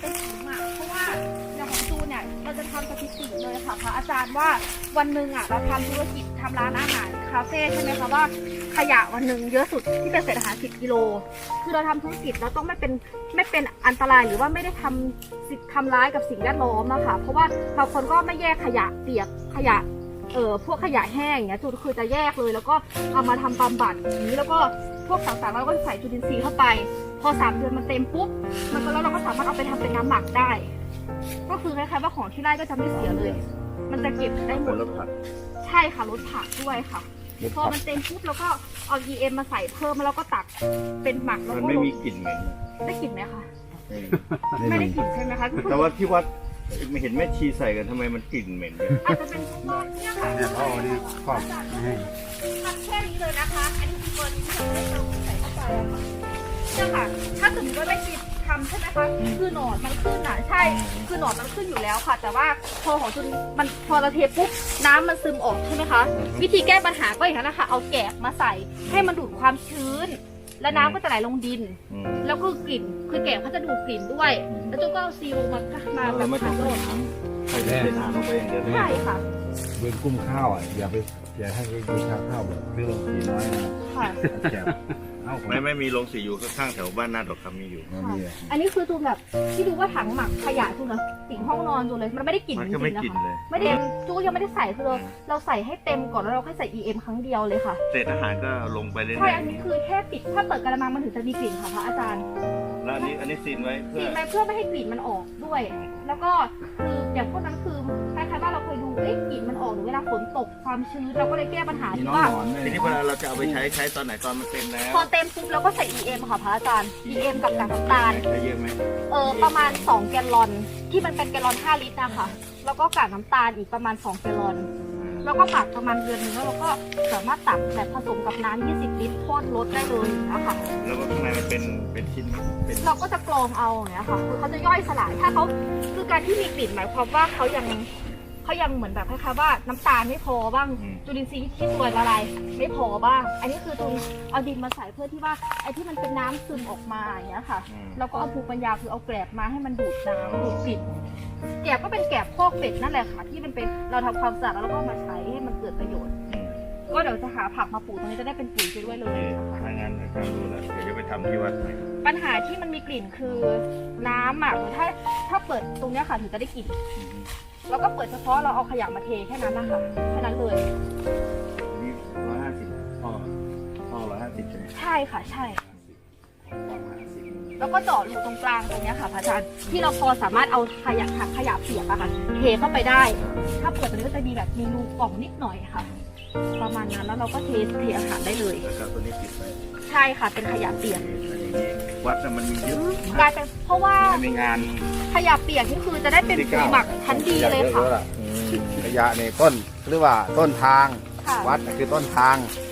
เป็นถุงอะเพราะว่าอย่างของจูนเนี่ยเราจะทำสถิติเลยค่ะพระอาจารย์ว่าวันหนึ่งอะเราทำธุรกิจทำร้านอาหารคาเฟ่ใช่ไหมคะว่าขยะวันหนึ่งเยอะสุดที่เป็นเศษอาหาร10กิโล คือเราทำธุรกิจเราต้องไม่เป็นไม่เป็นอันตรายหรือว่าไม่ได้ทำทำร้ายกับสิ่งแวดล้อมอะค่ะเพราะว่าบางคนก็ไม่แยกขยะเปียกขยะ เอ่อพวกขยะแห้งอย่างเงี้ยจุดคือจะแยกเลย แล้วก็เอามาทำบำบัดอย่างนี้แล้วก็พวกต่างๆเราก็ใส่จุลินทรีย์เข้าไป พอสามเดือนมันเต็มปุ๊บมันก็แล้วเราก็สามารถเอาไปทำเป็นน้ำหมักได้ ก็คือคล้ายๆว่าของที่ไร่ก็จะไม่เสียเลย มันจะเก็บได้หมเป็นดรถผัดใช่ค่ะรสผักด้วยค่ะพอมันเต็มปุ๊บเราก็เอา EM มาใส่เพิ่มแล้วก็ตักเป็นหมักแล้วมันก็ไม่ลงมีกลิ่นเหม็นได้กลิ่นไหมคะไม่ไม่ได้กลิ่นใช่ไหมคะแต่ว่าที่วัด ไม่เห็นแม่ชีใส่กันทำไมมันกลิ่นเหม็นเลยอาจจะเป็นเพราะว่าเนี่ยค่ะเนี่ยพ่อนี่ครอบไม่ให้ทำแค่นี้เลยนะคะ อันนี้คือเบอร์ที่เราไม่ได้เติมใส่เข้าไปอะค่ะเนี่ยค่ะ ถ้าสมมติว่าไม่คิดทำใช่ไหมคะ คือหนอนมันขึ้นอะ ใช่ คือหนอนมันขึ้นอยู่แล้วค่ะ แต่ว่าพอของจุนมันพอเราเทปุ๊บน้ำมันซึมออกใช่ไหมคะ วิธีแก้ปัญหาก็อย่างนั้นนะคะ เอาแกะมาใส่ให้มันดูดความชื้น แล้วน้ำก็จะไหลลงดิน อืมแล้วก็กลิ่นคือแกะเขาจะดูดกลิ่นด้วย แล้วจุนก็เอาซีลมามาแบเราบไม่ต้ขัองดใส่ลงน้ำใส่แต่น้ำลงไปอย่างเดียวเลยใช่ค่ะ เบืนกุ้มข้าวอะอย่าไปอย่าให้ไปดูข้าวข้าวแบบเรื่องสีน้อยนะค่ะ แจกเอ้าผมไม่ไม่มีโรงสีอยู่ข้างๆแถวบ้านนาดอกคำมีอยู่ไม่มีอะอันนี้คือตูนแบบที่ดูว่าถังหมักขยะตูนนะสิ่งห้องนอนตูนเลย มันไม่ได้กลิ่นมันจก็ริไม่งๆนะกลิ่นคะเลย ไม่ได้จูยังไม่ได้ใส่คือเราเราใส่ให้เต็มก่อนแล้วเราค่อยใส่ EM ครั้งเดียวเลยค่ะ เศษอาหารก็ลงไปเรื่อยใช่อันนี้คือแค่ปิด ถ้าเปิดกระมังมันถึงจะมีกลิ่นค่ะพระอาจารย์ ๆแล้วอันนี้อันนี้ซีนไว้เพื่ปิอ ดไปเพื่อไม่ให้กลิ่นมันออกด้วย แล้วก็คืออย่างพวกนั้นคือ หรือเวลาฝนตกความชื้นเราก็เลยแก้ปัญหามีที่น้องว่า หนอนไหมทีนี้เวลาเราจะเอาไปใช้ใช้ตอนไหนตอนมันเต็มแล้วพอเต็มปุ๊บเราก็ใส่ EM ค่ะพระอาจารย์ EM กับกากน้ำตาล ใช้เยอะไหมเออประมาณ 2 แกลลอน ที่มันเป็นแกลลอน 5 ลิตรนะคะแล้วก็กากน้ำตาลอีกประมาณ 2 แกลลอน แล้วก็หมักประมาณเดือนหนึงแล้วเราก็สามารถตักแบบผสมกับน้ำ20 ลิตรโคตรลดได้เลยนะคะแล้วก็ข้างในมันเป็นเป็นชิ้นเป็นเราก็จะกรองเอาอย่างเงี้ยค่ะคือเขาจะย่อยสลายถ้าเขาคือการที่มีกลิ่นหมายความว่าเขายัง เขายังเหมือนแบบคล้ายๆว่าน้ำตาลไม่พอบ้างจุลินทรีย์ที่ตัวละลายไม่พอบ้าง อันนี้คือตุนเอาดินมาใส่เพื่อที่ว่าไอ้ที่มันเป็นน้ำซึมออกมาอย่างเงี้ยค่ะ อืมแล้วก็เอาภูมิปัญญาคือเอาแกลบมาให้มันดูดน้ำดูดกลิ่นแกลบก็เป็นแกลบพอกเป็ดนั่นแหละค่ะ ที่มันเป็นเราทำความสะอาดแล้วเราก็เอามาใช้ให้มันเกิดประโยชน์ อืมก็เดี๋ยวจะหาผักมาปลูกตรงนี้จะได้เป็นปุ๋ยไปด้วยเลยนะคะถ้างั้นนะครับรู้แล้วเดี๋ยวจะไปทำที่วัดใหม่ปัญหาที่มันมีกลิ่นคือน้ำอะถ้าถ้าเปิดตรงเนี้ยค่ะถึงจะได้กลิ่น แล้วก็เปิดเฉพาะเราเอาขยะมาเทแค่นั้นนะคะแค่นั้นเลย นี่ร้อยห้าสิบพ่อพ่อร้อยห้าสิบใช่ไหมใช่ค่ะ ใช่พ่อร้อยห้าสิบแล้วก็เจาะรูตรงกลางตรงเนี้ยค่ะพระอาจารย์ที่เราพอสามารถเอาขยะถังขยะเปียกอะค่ะ เทเข้าไปได้ ถ้าเปิดตรงนี้ก็จะมีแบบมีรูกล่องนิดหน่อยค่ะ ประมาณนั้นแล้วเราก็เทเทอาหารได้เลย แล้วก็ตัวนี้ปิดไว้ใช่ค่ะเป็นขยะเปียกวัดน่ะมันมีเยอะกลายเป็นเพราะว่าในงานขยะเปียกนี่คือจะได้เป็นปุ๋ยหมักชั้นดีเลยค่ะ ขยะในต้นหรือว่าต้นทางค่ะวัดน่ะคือต้นทางใ